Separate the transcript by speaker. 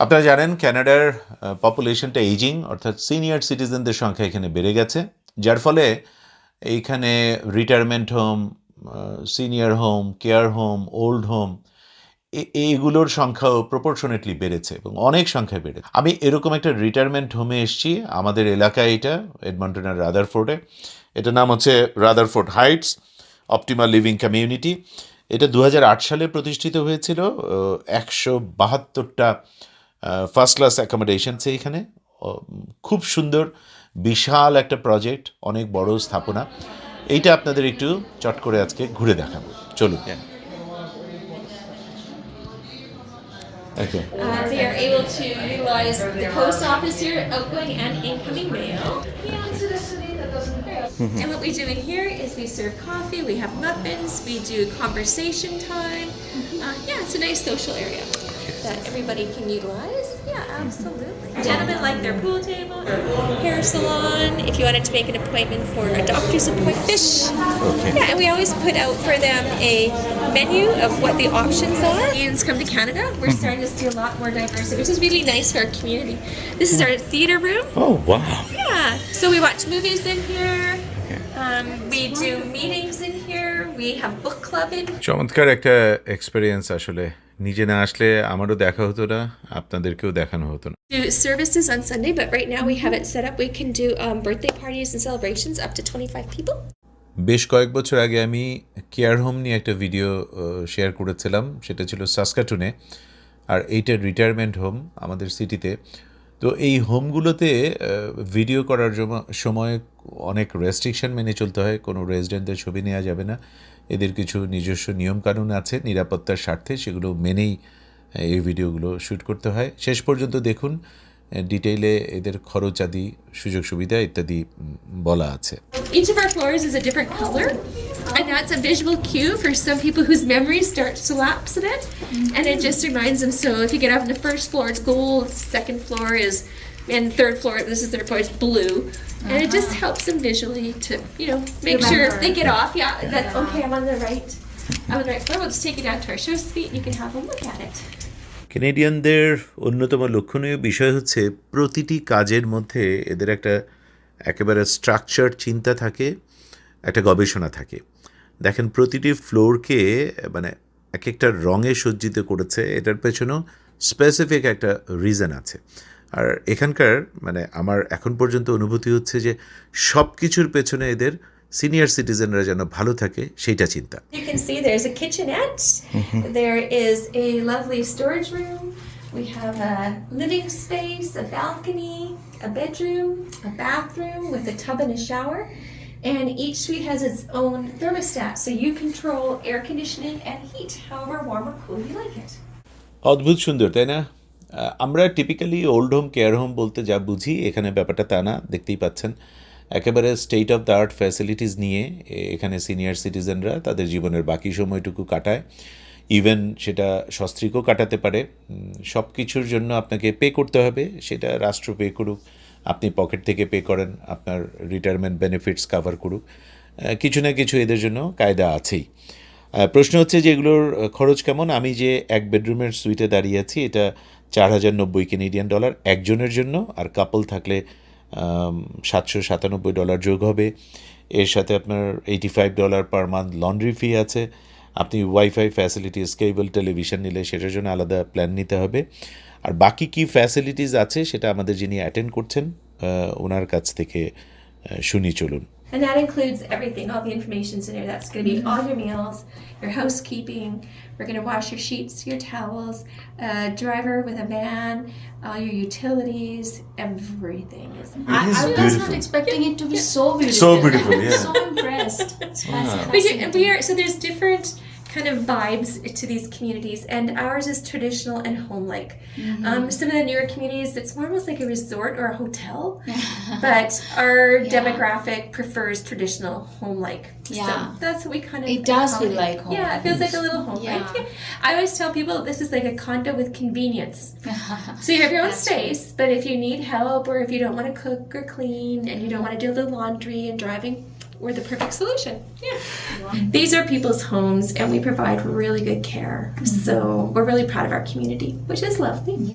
Speaker 1: আপনারা জানেন ক্যানাডার পপুলেশনটা এইজিং অর্থাৎ সিনিয়র সিটিজেনদের সংখ্যা এখানে বেড়ে গেছে, যার ফলে এইখানে retirement home senior home care home old home এইগুলোর সংখ্যাও প্রপোর্শনেটলি বেড়েছে এবং অনেক সংখ্যায় বেড়েছে। আমি এরকম একটা রিটায়ারমেন্ট হোমে এসেছি, আমাদের এলাকায় এটা এডমন্টনের রাদারফোর্ডে এটার নাম হচ্ছে Rutherford Heights optimal living community এটা দু হাজার আট সালে প্রতিষ্ঠিত হয়েছিল একশো বাহাত্তরটা ফার্স্ট ক্লাস অ্যাকোমোডেশনসে এখানে খুব সুন্দর বিশাল একটা প্রজেক্ট অনেক বড় স্থাপনা এইটা আপনাদের একটু চট করে আজকে ঘুরে দেখাবো চলুন ওকে
Speaker 2: Uh, they are able to utilize the post office here, outgoing and incoming mail. And what we do in here is we serve coffee, we have muffins, we do conversation time. Uh, yeah, it's a nice social area that everybody can utilize. Yeah, absolutely. Mm-hmm. Gentlemen like their pool table, hair salon, if you wanted to make an appointment for a doctor's appointment, fish.
Speaker 1: Okay.
Speaker 2: Yeah, and we always put out for them a menu of what the options are. Aliens come to Canada, we're mm-hmm. starting to see a lot more diversity, which is really nice for our community. This is our mm-hmm. theater room.
Speaker 1: Oh, wow.
Speaker 2: Yeah, so we watch movies in here. Um, we do meetings in here. We have book club in.
Speaker 1: Charmant character experience actually. নিজে না আসলে আমারও দেখা হতো না আপনাদেরকেও দেখানো হতো না।
Speaker 2: Do services on Sunday, but right now we have it set up. We can do um, birthday parties and celebrations up to 25 people.
Speaker 1: বেশ কয়েক বছর আগে আমি কেয়ার হোম নিয়ে একটা ভিডিও শেয়ার করেছিলাম। সেটা ছিল সাসকাটুনে আর এইটা রিটায়ারমেন্ট হোম আমাদের সিটিতে তো এই হোমগুলোতে ভিডিও করার সময় অনেক রেস্ট্রিকশন মেনে চলতে হয়। কোনো রেজিডেন্টদের ছবি নেওয়া যাবে না। এদের কিছু নিজস্ব নিয়মকানুন আছে, নিরাপত্তার স্বার্থে সেগুলো মেনেই এই ভিডিওগুলো শ্যুট করতে হয়। শেষ পর্যন্ত দেখুন ডিটেইলে এদের খরচাদি সুযোগ সুবিধা ইত্যাদি উম, বলা আছে
Speaker 2: Each of our floors is a different color, and that's a visual cue for some people whose memory starts to lapse a bit, and it just reminds them. So if you get up on the first floor, it's gold. Second floor is, and third floor, this is third floor, it's blue, and it just helps them visually to you know make sure
Speaker 3: Remember.
Speaker 2: they get off. Yeah, that okay, I'm on the right. I'm on the right floor. We'll just take you down to our show suite, and you can have a look at it.
Speaker 1: কেনেডিয়ানদের অন্যতম লক্ষণীয় বিষয় হচ্ছে প্রতিটি কাজের মধ্যে এদের একটা একেবারে স্ট্রাকচার চিন্তা থাকে, একটা গবেষণা থাকে। দেখেন, প্রতিটি ফ্লোরকে মানে এক একটা রঙে সজ্জিত করেছে, এটার পেছনেও স্পেসিফিক একটা রিজন আছে। আর এখানকার মানে আমার এখন পর্যন্ত অনুভূতি হচ্ছে যে সব কিছুর পেছনে এদের সিনিয়র সিটিজেনরা যেন ভালো থাকে সেইটা চিন্তা
Speaker 2: You can see there's a kitchenette. There is a lovely storage room. We have a living space, a balcony, a bedroom, a bathroom with a tub and a shower. And each suite has its own thermostat, so you control air conditioning and heat, however warm or cool you like it.
Speaker 1: অদ্ভুত সুন্দর তাই না আমরা typically old home care home বলতে যা বুঝি এখানে ব্যাপারটা তা না দেখতেই পাচ্ছেন একেবারে state of the art facilities নিয়ে এখানে সিনিয়র সিটিজেনরা তাদের জীবনের বাকি সময়টুকু কাটায়। ইভেন সেটা সস্ত্রীকও কাটাতে পারে। সব কিছুর জন্য আপনাকে পে করতে হবে, সেটা রাষ্ট্র পে করুক, আপনি পকেট থেকে পে করেন, আপনার রিটায়ারমেন্ট বেনিফিটস কাভার করুক। কিছু না কিছু এদের জন্য কায়দা আছেই। প্রশ্ন হচ্ছে যে এগুলোর খরচ কেমন? আমি যে এক বেডরুমের সুইটে দাঁড়িয়ে আছি, এটা চার হাজার নব্বই কেনেডিয়ান ডলার একজনের জন্য, আর কাপল থাকলে সাতশো সাতানব্বই ডলার যোগ হবে। এর সাথে আপনার eighty five dollar per month laundry fee আছে। আপনি ওয়াইফাই ফ্যাসিলিটিস কেবল টেলিভিশন নিলে সেটার জন্য আলাদা প্ল্যান নিতে হবে। আর বাকি কি ফ্যাসিলিটিস আছে সেটা আমাদের যিনি অ্যাটেন্ড করছেন ওনার কাছ থেকে শুনি চলুন।
Speaker 2: And that includes everything, all the information's in there. That's going to be mm-hmm. all your meals, your housekeeping. We're going to wash your sheets, your towels, a driver with a van, all your utilities, everything is.
Speaker 3: I, I was
Speaker 1: beautiful.
Speaker 3: not expecting it to be so beautiful.
Speaker 1: So beautiful,
Speaker 3: I'm
Speaker 1: yeah.
Speaker 3: so impressed. It's
Speaker 2: We, do,
Speaker 3: fascinating.
Speaker 2: we are so there's different kind of vibes to these communities, and ours is traditional and home-like. Um, some of the newer communities, it's more almost like a resort or a hotel, but our
Speaker 3: Yeah.
Speaker 2: demographic prefers traditional home-like. So
Speaker 3: Yeah.
Speaker 2: that's what we kind of.
Speaker 3: It does feel like home.
Speaker 2: Yeah, it feels like a little home.
Speaker 3: Yeah.
Speaker 2: Right? I always tell people this is like a condo with convenience. So you have your own
Speaker 3: That's
Speaker 2: space, but if you need help or if you don't want to cook or clean and you don't want to do the laundry and driving, we're the perfect solution. Yeah. These are people's homes and we provide really good care. Mm-hmm. So we're really proud of our community, which is lovely.